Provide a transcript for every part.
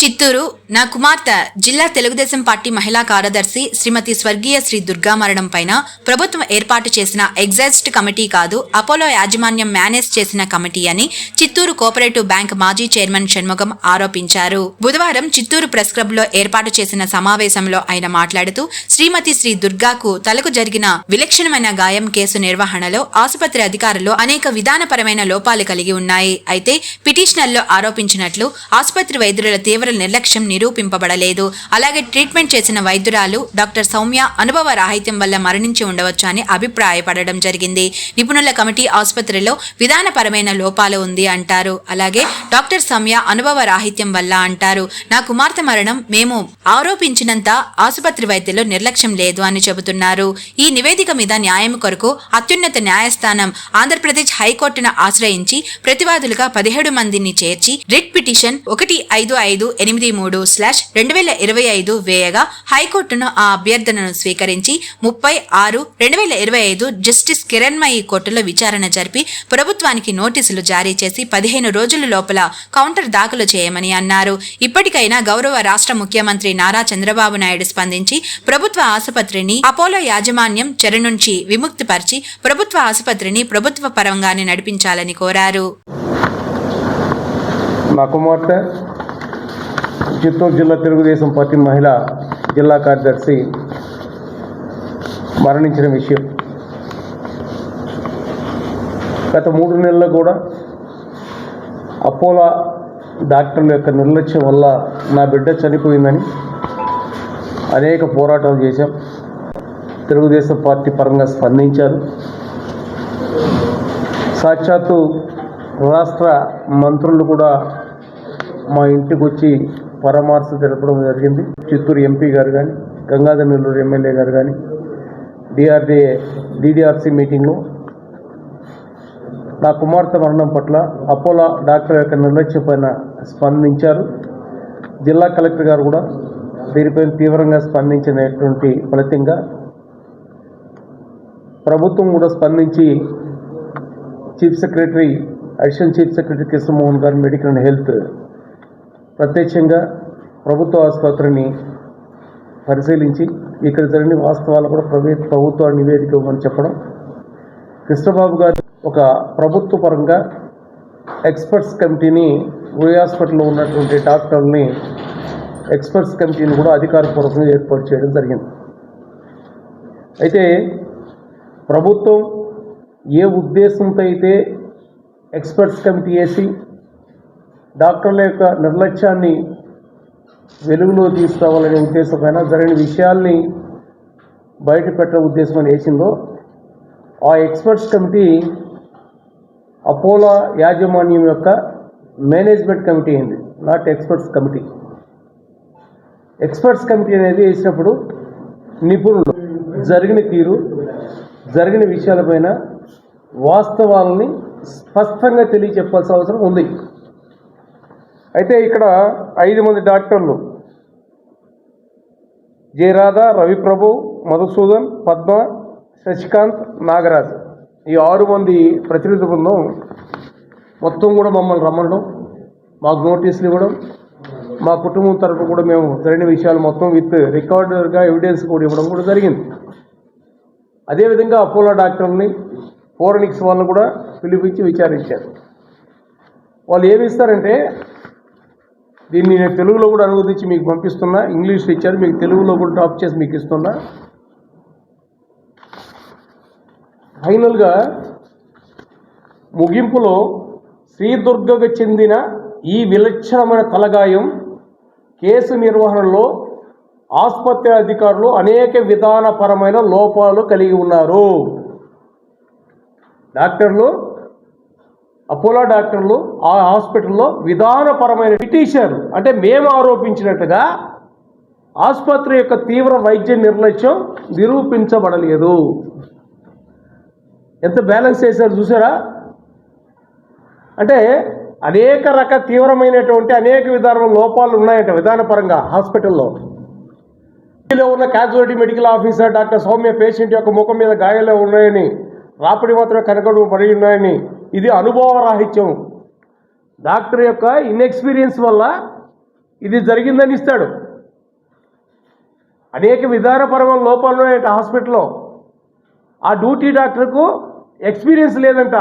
చిత్తూరు నా కుమార్తె జిల్లా తెలుగుదేశం పార్టీ మహిళా కార్యదర్శి శ్రీమతి స్వర్గీయ శ్రీ దుర్గా మరణం పైన ప్రభుత్వం ఏర్పాటు చేసిన ఎగ్జాస్ట్ కమిటీ కాదు అపోలో యాజమాన్యం మేనేజ్ చేసిన కమిటీ అని చిత్తూరు కోఆపరేటివ్ బ్యాంక్ మాజీ చైర్మన్ షణ్ముఖం ఆరోపించారు. బుధవారం చిత్తూరు ప్రెస్ క్లబ్లో ఏర్పాటు చేసిన సమావేశంలో ఆయన మాట్లాడుతూ శ్రీమతి శ్రీ దుర్గాకు తలకు జరిగిన విలక్షణమైన గాయం కేసు నిర్వహణలో ఆసుపత్రి అధికారులు అనేక విధానపరమైన లోపాలు కలిగి ఉన్నాయి. అయితే పిటిషనర్లో ఆరోపించినట్లు ఆసుపత్రి వైద్యుల తీవ్ర నిర్లక్ష్యం నిరూపింపబడలేదు. అలాగే ట్రీట్మెంట్ చేసిన వైద్యురాలు డాక్టర్ సౌమ్య అనుభవ రాహిత్యం వల్ల మరణించి ఉండవచ్చు అని అభిప్రాయపడడం జరిగింది. నిపుణుల కమిటీ ఆసుపత్రిలో విధానపరమైన లోపాలు ఉంది అంటారు. అలాగే డాక్టర్ సౌమ్య అనుభవ రాహిత్యం వల్ల అంటారు. నా కుమార్తె మరణం మేము ఆరోపించినంత ఆసుపత్రి వైద్యులు నిర్లక్ష్యం లేదు అని చెబుతున్నారు. ఈ నివేదిక మీద న్యాయం కొరకు అత్యున్నత న్యాయస్థానం ఆంధ్రప్రదేశ్ హైకోర్టును ఆశ్రయించి ప్రతివాదులుగా పదిహేడు మందిని చేర్చి రిట్ పిటిషన్ ఒకటి ఐదు ఐదు ఎనిమిది మూడు స్లాష్ రెండు వేల ఇరవై ఐదు వేయగా హైకోర్టును ఆ అభ్యర్థనను స్వీకరించి ముప్పై ఆరు రెండు వేల ఇరవై ఐదు జస్టిస్ కిరణ్మయి కోర్టులో విచారణ జరిపి ప్రభుత్వానికి నోటీసులు జారీ చేసి పదిహేను రోజుల లోపల కౌంటర్ దాఖలు చేయమని అన్నారు. ఇప్పటికైనా గౌరవ రాష్ట్ర ముఖ్యమంత్రి నారా చంద్రబాబు నాయుడు స్పందించి ప్రభుత్వ ఆసుపత్రిని అపోలో యాజమాన్యం చెర నుంచి విముక్తిపరిచి ప్రభుత్వ ఆసుపత్రిని ప్రభుత్వ పరంగానే నడిపించాలని కోరారు. కుమార్తె చిత్తూరు జిల్లా తెలుగుదేశం పార్టీ మహిళా జిల్లా కార్యదర్శి మరణించిన విషయం. గత మూడు నెలల్లో కూడా అపోలో డాక్టర్ల యొక్క నిర్లక్ష్యం వల్ల నా బిడ్డ చనిపోయిందని అనేక పోరాటాలు చేశాం. తెలుగుదేశం పార్టీ పరంగా స్పందించారు. సాక్షాత్తు రాష్ట్ర మంత్రులు కూడా మా ఇంటికి వచ్చి పరామర్శ తెలపడం జరిగింది. చిత్తూరు ఎంపీ గారు కానీ గంగాధర నెల్లూరు ఎమ్మెల్యే గారు కానీ డిఆర్డిఏ డిడిఆర్సీ మీటింగ్లో నా కుమార్తె మరణం పట్ల అపోలో డాక్టర్ యొక్క నిర్లక్ష్యం పైన స్పందించారు. జిల్లా కలెక్టర్ గారు కూడా దీనిపైన తీవ్రంగా స్పందించినటువంటి ఫలితంగా ప్రభుత్వం కూడా స్పందించి chief secretary additional chief secretary Krishnamohan garu medical and health ప్రత్యక్షంగా ప్రభుత్వ ఆసుపత్రిని పరిశీలించి ఇక్కడ జరిగిన వాస్తవాలు కూడా ప్రభు ప్రభుత్వ నివేదిక ఇవ్వమని చెప్పడం. కృష్ణబాబు గారు ఒక ప్రభుత్వ పరంగా ఎక్స్పర్ట్స్ కమిటీని ఓయి హాస్పిటల్లో ఉన్నటువంటి డాక్టర్ని ఎక్స్పర్ట్స్ కమిటీని కూడా అధికారపూర్వకంగా ఏర్పాటు చేయడం జరిగింది. అయితే ప్రభుత్వం ఏ ఉద్దేశంతో అయితే ఎక్స్పర్ట్స్ కమిటీ వేసి డాక్టర్ల యొక్క నిర్లక్ష్యాన్ని వెలుగులో తీసుకురావాలనే ఉద్దేశమైన జరిగిన విషయాల్ని బయట పెట్టే ఉద్దేశం వేసిందో ఆ ఎక్స్పర్ట్స్ కమిటీ అపోలో యాజమాన్యం యొక్క మేనేజ్మెంట్ కమిటీ అయింది not experts committee. Experts committee అనేది వేసినప్పుడు నిపుణులు జరిగిన తీరు జరిగిన విషయాలపైన వాస్తవాలని స్పష్టంగా తెలియచెప్పాల్సిన అవసరం ఉంది. అయితే ఇక్కడ ఐదు మంది డాక్టర్లు. జయరాధ రవిప్రభు మధుసూదన్ పద్మ శశికాంత్ నాగరాజ్. ఈ ఆరు మంది ప్రతినిధి బృందం మొత్తం కూడా మమ్మల్ని రమ్మడం మాకు నోటీసులు ఇవ్వడం మా కుటుంబం తరపు కూడా మేము జరిగిన విషయాలు మొత్తం విత్ రికార్డర్గా ఎవిడెన్స్ కూడా ఇవ్వడం కూడా జరిగింది. అదేవిధంగా అపోలో డాక్టర్ని ఫోరెనిక్స్ వాళ్ళని కూడా పిలిపించి విచారించారు. వాళ్ళు ఏమి ఇస్తారంటే దీన్ని నేను తెలుగులో కూడా అనువదించి మీకు పంపిస్తున్నా. ఇంగ్లీష్ ఇచ్చారు మీకు తెలుగులో కూడా డ్రాప్ చేసి మీకు ఇస్తున్నా. ఫైనల్గా ముగింపులో శ్రీదుర్గకు చెందిన ఈ విలక్షణమైన తలగాయం కేసు నిర్వహణలో ఆసుపత్రి అధికారులు అనేక విధానపరమైన లోపాలు కలిగి ఉన్నారు. డాక్టర్లు అపోలో డాక్టర్లు ఆ హాస్పిటల్లో విధానపరమైన పిటిషన్ అంటే మేము ఆరోపించినట్టుగా ఆసుపత్రి యొక్క తీవ్ర వైద్య నిర్లక్ష్యం నిరూపించబడలేదు. ఎంత బ్యాలెన్స్ చేశారు చూసారా? అంటే అనేక రక తీవ్రమైనటువంటి అనేక విధాన లోపాలు ఉన్నాయంట విధానపరంగా హాస్పిటల్లో. ఢిల్లీలో ఉన్న casualty medical officer doctor Soumya patient యొక్క ముఖం మీద గాయాలు ఉన్నాయని రాపిడి మాత్రమే కనకడు పడి ఉన్నాయని ఇది అనుభవ రాహిత్యం. డాక్టర్ యొక్క ఇన్ఎక్స్పీరియన్స్ వల్ల ఇది జరిగిందని ఇస్తాడు. అనేక విధానపరమైన లోపాలు ఉన్నాయంట హాస్పిటల్లో. ఆ డ్యూటీ డాక్టర్కు ఎక్స్పీరియన్స్ లేదంట.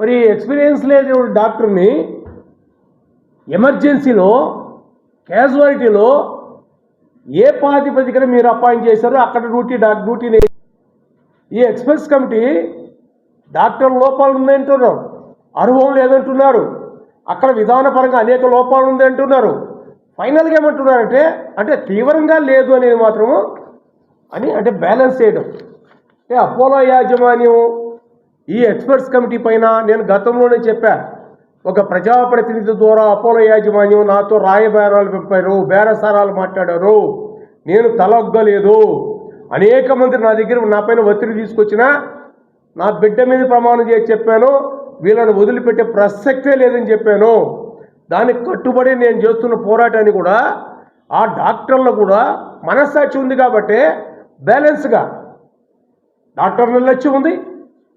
మరి ఎక్స్పీరియన్స్ లేని డాక్టర్ని ఎమర్జెన్సీలో క్యాజువాలిటీలో ఏ ప్రాతిపదికన మీరు అపాయింట్ చేశారో అక్కడ డ్యూటీ డాక్ డ్యూటీని ఈ ఎక్స్ప్రెస్ కమిటీ డాక్టర్ లోపాలు ఉన్నాయంటున్నారు అనుభవం లేదంటున్నారు అక్కడ విధానపరంగా అనేక లోపాలు ఉంది అంటున్నారు. ఫైనల్గా ఏమంటున్నారంటే అంటే తీవ్రంగా లేదు అనేది మాత్రము అని అంటే బ్యాలెన్స్ చేయడం. అంటే అపోలో యాజమాన్యం ఈ ఎక్స్పర్ట్స్ కమిటీ పైన నేను గతంలోనే చెప్పా ఒక ప్రజాప్రతినిధి ద్వారా అపోలో యాజమాన్యం నాతో రాయబేరాలు పంపారు బేరసారాలు మాట్లాడారు. నేను తలొగ్గలేదు. అనేక మంది నా దగ్గర నా పైన ఒత్తిడి తీసుకొచ్చినా నా బిడ్డ మీద ప్రమాణం చేసి చెప్పాను వీళ్ళని వదిలిపెట్టే ప్రసక్తే లేదని చెప్పాను. దానికి కట్టుబడి నేను చేస్తున్న పోరాటాన్ని కూడా ఆ డాక్టర్లు కూడా మనస్సాక్షి ఉంది కాబట్టి బ్యాలెన్స్గా డాక్టర్ నిర్లక్ష్యం ఉంది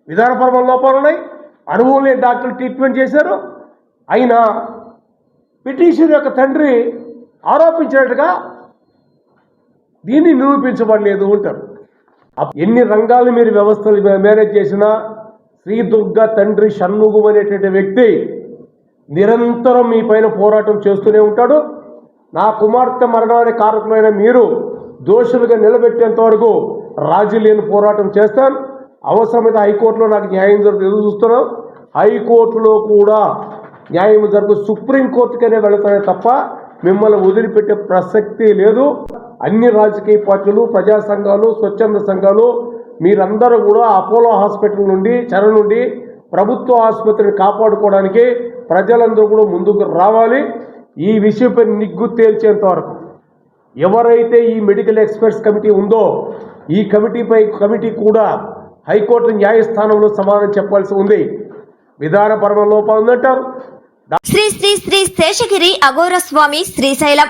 విధానపరమైన లోపాలు ఉన్నాయి అనుభవం లేని డాక్టర్లు ట్రీట్మెంట్ చేశారు. అయినా పిటిషన్ యొక్క తండ్రి ఆరోపించినట్టుగా దీన్ని నిరూపించబడలేదు అంటారు. ఎన్ని రంగాలు మీరు వ్యవస్థలు మేనేజ్ చేసినా శ్రీ దుర్గా తండ్రి షణ్ముగు అనేటువంటి వ్యక్తి నిరంతరం మీ పైన పోరాటం చేస్తూనే ఉంటాడు. నా కుమార్తె మరణానికి కారకులైన మీరు దోషులుగా నిలబెట్టేంత వరకు రాజీ లేని పోరాటం చేస్తాను. అవసరమైతే హైకోర్టులో నాకు న్యాయం జరుగుతుంది ఎదురు చూస్తున్నాం హైకోర్టులో కూడా న్యాయం జరుగు సుప్రీంకోర్టుకనే వెళతానే తప్ప మిమ్మల్ని వదిలిపెట్టే ప్రసక్తి లేదు. అన్ని రాజకీయ పార్టీలు ప్రజా సంఘాలు స్వచ్ఛంద సంఘాలు మీరందరూ కూడా అపోలో హాస్పిటల్ నుండి చెర నుండి ప్రభుత్వ ఆసుపత్రిని కాపాడుకోవడానికి ప్రజలందరూ కూడా ముందుకు రావాలి. ఈ విషయంపై నిగ్గు తేల్చేంత వరకు ఎవరైతే ఈ మెడికల్ ఎక్స్పర్ట్స్ కమిటీ ఉందో ఈ కమిటీపై కమిటీ కూడా హైకోర్టు న్యాయస్థానంలో సమాధానం చెప్పాల్సి ఉంది. విధానపరమ లోపాలు ఉందంటారు. శ్రీ శ్రీ శ్రీ శేషగిరి అఘోర స్వామి శ్రీశైలం